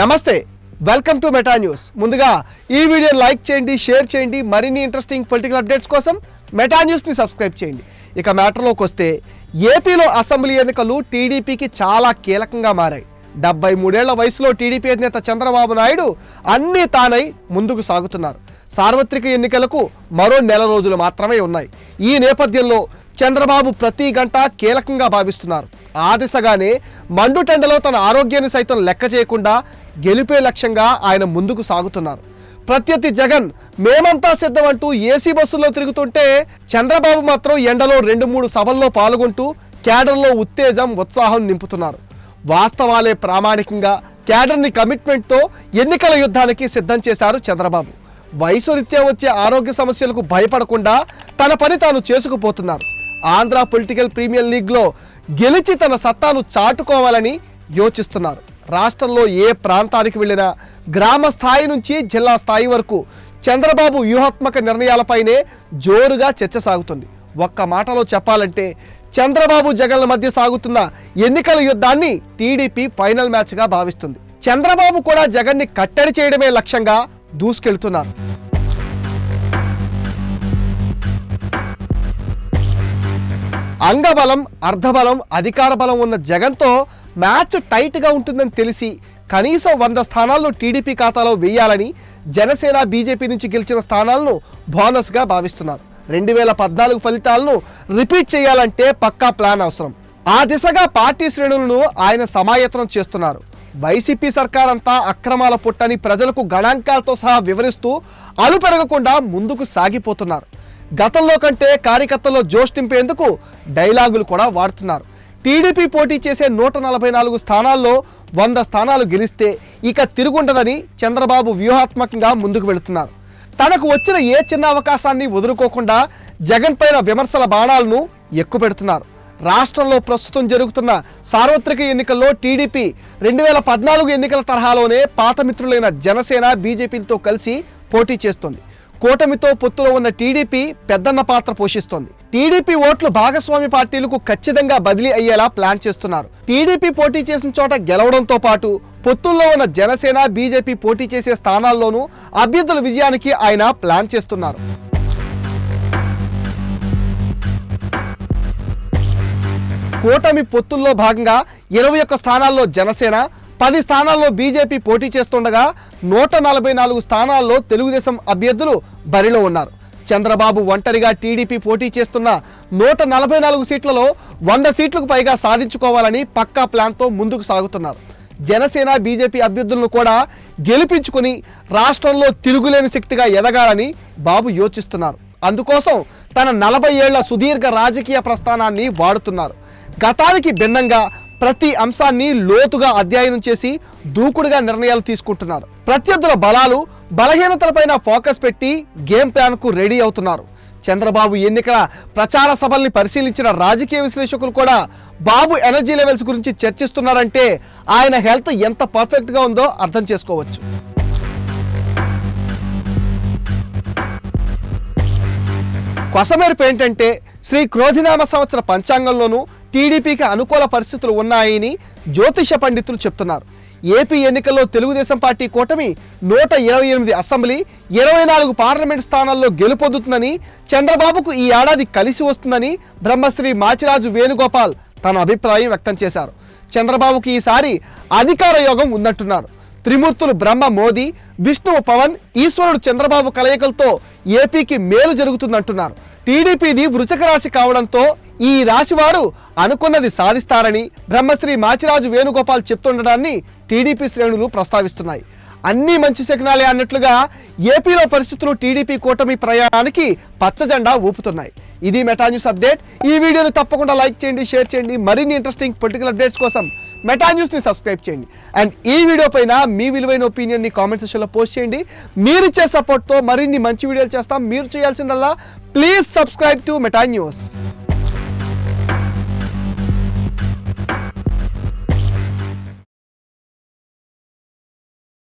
నమస్తే welcome to Meta news. ముందుగా ఈ వీడియో లైక్ చేయండి షేర్ చేయండి మరిన్ని ఇంట్రెస్టింగ్ పొలిటికల్ అప్డేట్స్ కోసం మెటా న్యూస్ని సబ్స్క్రైబ్ చేయండి. ఇక మ్యాటర్లోకి వస్తే ఏపీలో అసెంబ్లీ ఎన్నికలు టీడీపీకి చాలా కీలకంగా మారాయి. డెబ్బై మూడేళ్ళ వయసులో టీడీపీ అధినేత చంద్రబాబు నాయుడు అన్నీ తానై ముందుకు సాగుతున్నారు. సార్వత్రిక ఎన్నికలకు మరో నెల రోజులు మాత్రమే ఉన్నాయి. ఈ నేపథ్యంలో చంద్రబాబు ప్రతి గంట కీలకంగా భావిస్తున్నారు. ఆ దిశగానే మండుటెండలో తన ఆరోగ్యాన్ని సైతం లెక్క చేయకుండా గెలిపే లక్ష్యంగా ఆయన ముందుకు సాగుతున్నారు. ప్రత్యర్థి జగన్ మేమంతా సిద్ధమంటూ ఏసీ బస్సుల్లో తిరుగుతుంటే చంద్రబాబు మాత్రం ఎండలో రెండు మూడు సభల్లో పాల్గొంటూ క్యాడర్లో ఉత్తేజం ఉత్సాహం నింపుతున్నారు. వాస్తవాలే ప్రామాణికంగా క్యాడర్ని కమిట్మెంట్తో ఎన్నికల యుద్ధానికి సిద్ధం చేశారు చంద్రబాబు. వయసు రీత్యా వచ్చే ఆరోగ్య సమస్యలకు భయపడకుండా తన పని తాను చేసుకుపోతున్నారు. ఆంధ్ర పొలిటికల్ ప్రీమియర్ లీగ్లో గెలిచి తన సత్తాను చాటుకోవాలని యోచిస్తున్నారు. రాష్ట్రంలో ఏ ప్రాంతానికి వెళ్ళినా గ్రామ స్థాయి నుంచి జిల్లా స్థాయి వరకు చంద్రబాబు వ్యూహాత్మక నిర్ణయాలపైనే జోరుగా చర్చ సాగుతుంది. ఒక్క మాటలో చెప్పాలంటే చంద్రబాబు జగన్ల మధ్య సాగుతున్న ఎన్నికల యుద్ధాన్ని టీడీపీ ఫైనల్ మ్యాచ్గా భావిస్తుంది. చంద్రబాబు కూడా జగన్ని కట్టడి చేయడమే లక్ష్యంగా దూసుకెళ్తున్నారు. అంగబలం అర్ధబలం అధికార బలం ఉన్న జగన్తో మ్యాచ్ టైట్గా ఉంటుందని తెలిసి కనీసం వంద స్థానాల్లో టీడీపీ ఖాతాలో వేయాలని జనసేన బీజేపీ నుంచి గెలిచిన స్థానాలను బోనస్గా భావిస్తున్నారు. రెండు వేల పద్నాలుగు ఫలితాలను రిపీట్ చేయాలంటే పక్కా ప్లాన్ అవసరం. ఆ దిశగా పార్టీ శ్రేణులను ఆయన సమాయత్నం చేస్తున్నారు. వైసీపీ సర్కార్ అంతా అక్రమాల పుట్టని ప్రజలకు గణాంకాలతో సహా వివరిస్తూ అలుపెరగకుండా ముందుకు సాగిపోతున్నారు. గతంలో కంటే కార్యకర్తల్లో జోష్ నింపేందుకు డైలాగులు కూడా వాడుతున్నారు. టీడీపీ పోటీ చేసే నూట నలభై నాలుగు స్థానాల్లో వంద స్థానాలు గెలిస్తే ఇక తిరుగుండదని చంద్రబాబు వ్యూహాత్మకంగా ముందుకు వెళుతున్నారు. తనకు వచ్చిన ఏ చిన్న అవకాశాన్ని వదులుకోకుండా జగన్ పైన విమర్శల బాణాలను ఎక్కుపెడుతున్నారు. రాష్ట్రంలో ప్రస్తుతం జరుగుతున్న సార్వత్రిక ఎన్నికల్లో టీడీపీ రెండు వేల పద్నాలుగు ఎన్నికల తరహాలోనే పాత మిత్రులైన జనసేన బీజేపీలతో కలిసి పోటీ చేస్తోంది. కూటమితో పొత్తులో ఉన్న టీడీపీ పెద్దన్న పాత్ర పోషిస్తోంది. టీడీపీ ఓట్లు భాగస్వామి పార్టీలకు ఖచ్చితంగా బదిలీ అయ్యేలా ప్లాన్ చేస్తున్నారు. టీడీపీ పోటీ చేసిన చోట గెలవడంతో పాటు పొత్తుల్లో ఉన్న జనసేన బీజేపీ పోటీ చేసే స్థానాల్లోనూ అభ్యర్థుల విజయానికి ఆయన ప్లాన్ చేస్తున్నారు. కూటమి పొత్తుల్లో భాగంగా ఇరవై ఒక్క స్థానాల్లో జనసేన పది స్థానాల్లో బీజేపీ పోటీ చేస్తుండగా నూట నలభై నాలుగు స్థానాల్లో తెలుగుదేశం అభ్యర్థులు బరిలో ఉన్నారు. చంద్రబాబు ఒంటరిగా టీడీపీ పోటీ చేస్తున్న నూట నలభై నాలుగు సీట్లలో వంద సీట్లకు పైగా సాధించుకోవాలని పక్కా ప్లాన్తో ముందుకు సాగుతున్నారు. జనసేన బీజేపీ అభ్యర్థులను కూడా గెలిపించుకొని రాష్ట్రంలో తిరుగులేని శక్తిగా ఎదగాలని బాబు యోచిస్తున్నారు. అందుకోసం తన నలభై ఏళ్ళ సుదీర్ఘ రాజకీయ ప్రస్థానాన్ని వాడుతున్నారు. గతానికి భిన్నంగా ప్రతి అంశాన్ని లోతుగా అధ్యయనం చేసి దూకుడుగా నిర్ణయాలు తీసుకుంటున్నారు. ప్రత్యర్థుల బలాలు బలహీనతలపైన ఫోకస్ పెట్టి గేమ్ ప్లాన్కు రెడీ అవుతున్నారు. చంద్రబాబు ఎన్నికల ప్రచార సభల్ని పరిశీలించిన రాజకీయ విశ్లేషకులు కూడా బాబు ఎనర్జీ లెవెల్స్ గురించి చర్చిస్తున్నారంటే ఆయన హెల్త్ ఎంత పర్ఫెక్ట్గా ఉందో అర్థం చేసుకోవచ్చు. కొసమెరుపు ఏంటంటే శ్రీ క్రోధినామ సంవత్సర పంచాంగంలోనూ టీడీపీకి అనుకూల పరిస్థితులు ఉన్నాయని జ్యోతిష పండితులు చెప్తున్నారు. ఏపీ ఎన్నికల్లో తెలుగుదేశం పార్టీ కూటమి నూట ఇరవై ఎనిమిది అసెంబ్లీ ఇరవై నాలుగు పార్లమెంట్ స్థానాల్లో గెలుపొందుతుందని చంద్రబాబుకు ఈ ఏడాది కలిసి వస్తుందని బ్రహ్మశ్రీ మాచిరాజు వేణుగోపాల్ తన అభిప్రాయం వ్యక్తం చేశారు. చంద్రబాబుకి ఈసారి అధికార యోగం ఉన్నట్టున్నారు త్రిమూర్తులు బ్రహ్మ మోదీ విష్ణువు పవన్ ఈశ్వరుడు చంద్రబాబు కలయికలతో ఏపీకి మేలు జరుగుతుందంటున్నారు. టీడీపీది వృచక రాశి కావడంతో ఈ రాశి వారు అనుకున్నది సాధిస్తారని బ్రహ్మశ్రీ మాచిరాజు వేణుగోపాల్ చెప్తుండడాన్ని టీడీపీ శ్రేణులు ప్రస్తావిస్తున్నాయి. అన్ని మంచి శకునాలే అన్నట్లుగా ఏపీలో పరిస్థితులు టీడీపీ కూటమి ప్రయాణానికి పచ్చజెండా ఊపుతున్నాయి. ఇది మెటా న్యూస్ అప్డేట్. ఈ వీడియోని తప్పకుండా లైక్ చేయండి షేర్ చేయండి. మరిన్ని ఇంట్రెస్టింగ్ పొలిటికల్ అప్డేట్స్ కోసం మెటా న్యూస్ని సబ్స్క్రైబ్ చేయండి. అండ్ ఈ వీడియో పైన మీ విలువైన ఒపీనియన్ని కామెంట్ సెక్షన్లో పోస్ట్ చేయండి. మీరు ఇచ్చే సపోర్ట్తో మరిన్ని మంచి వీడియోలు చేస్తాం. మీరు చేయాల్సిందల్లా please subscribe to Meta news